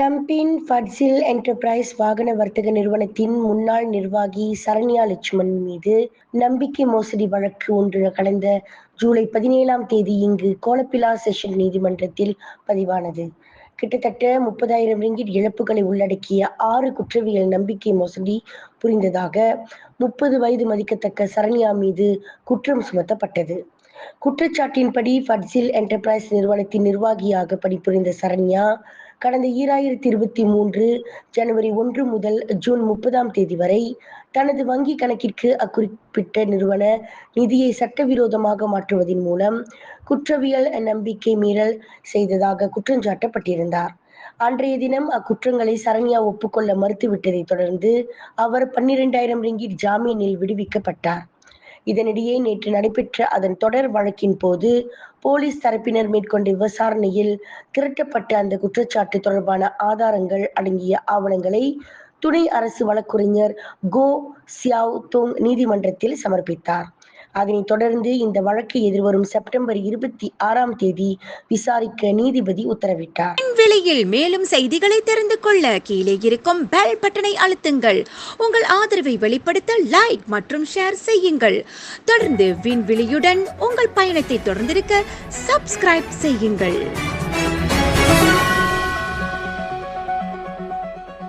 டம்பின் Fadzil enterprise வாகன வர்த்தக நிறுவனத்தின் முன்னாள் நிர்வாகி சரண்யா லட்சுமன் மீது நம்பிக்கை மோசடி வழக்கு ஒன்று கடந்த ஜூலை பதினேழாம் தேதி இங்கு கோலப்பிலா செஷன் நீதிமன்றத்தில் பதிவானது. கிட்டத்தட்ட முப்பதாயிரம் ரிங்கிட் இழப்புகளை உள்ளடக்கிய ஆறு குற்றவியல் நம்பிக்கை மோசடி புரிந்ததாக முப்பது வயது மதிக்கத்தக்க சரண்யா மீது குற்றம் சுமத்தப்பட்டது. குற்றச்சாட்டின்படி ஃபட்சில் என்டர்பிரைஸ் நிறுவனத்தின் நிர்வாகியாக பணிபுரிந்த சரண்யா கடந்த ஈராயிரத்தி இருபத்தி மூன்று ஜனவரி ஒன்று முதல் ஜூன் முப்பதாம் தேதி வரை தனது வங்கி கணக்கிற்கு அக்குறிப்பிட்ட நிறுவன நிதியை சட்டவிரோதமாக மாற்றுவதன் மூலம் குற்றவியல் நம்பிக்கை மீறல் செய்ததாக குற்றஞ்சாட்டப்பட்டிருந்தார் அன்றைய தினம் அக்குற்றங்களை சரண்யா ஒப்புக்கொள்ள மறுத்துவிட்டதை தொடர்ந்து அவர் பன்னிரெண்டாயிரம் ரிங்கிட் ஜாமீனில் விடுவிக்கப்பட்டார். இதனிடையே நேற்று நடைபெற்ற அதன் தொடர் வழக்கின் போது போலீஸ் தரப்பினர் மேற்கொண்ட விசாரணையில் திரட்டப்பட்ட அந்த குற்றச்சாட்டு தொடர்பான ஆதாரங்கள் அடங்கிய ஆவணங்களை துணை அரசு வழக்கறிஞர் கோ சியாவ் தோங் நீதிமன்றத்தில் சமர்ப்பித்தார். அதனைத் தொடர்ந்து இந்த வழக்கு எதிர்வரும் செப்டம்பர் இருபத்தி ஆறாம் தேதி விசாரிக்க நீதிபதி உத்தரவிட்டார். வெளியில் மேலும் செய்திகளை தெரிந்து கொள்ள கீழே இருக்கும் பெல் பட்டனை அழுத்துங்கள். உங்கள் ஆதரவை வெளிப்படுத்த லைக் மற்றும் ஷேர் செய்யுங்கள். தொடர்ந்து விண்வெளியுடன் உங்கள் பயணத்தை தொடர்ந்திருக்க சப்ஸ்கிரைப் செய்யுங்கள்.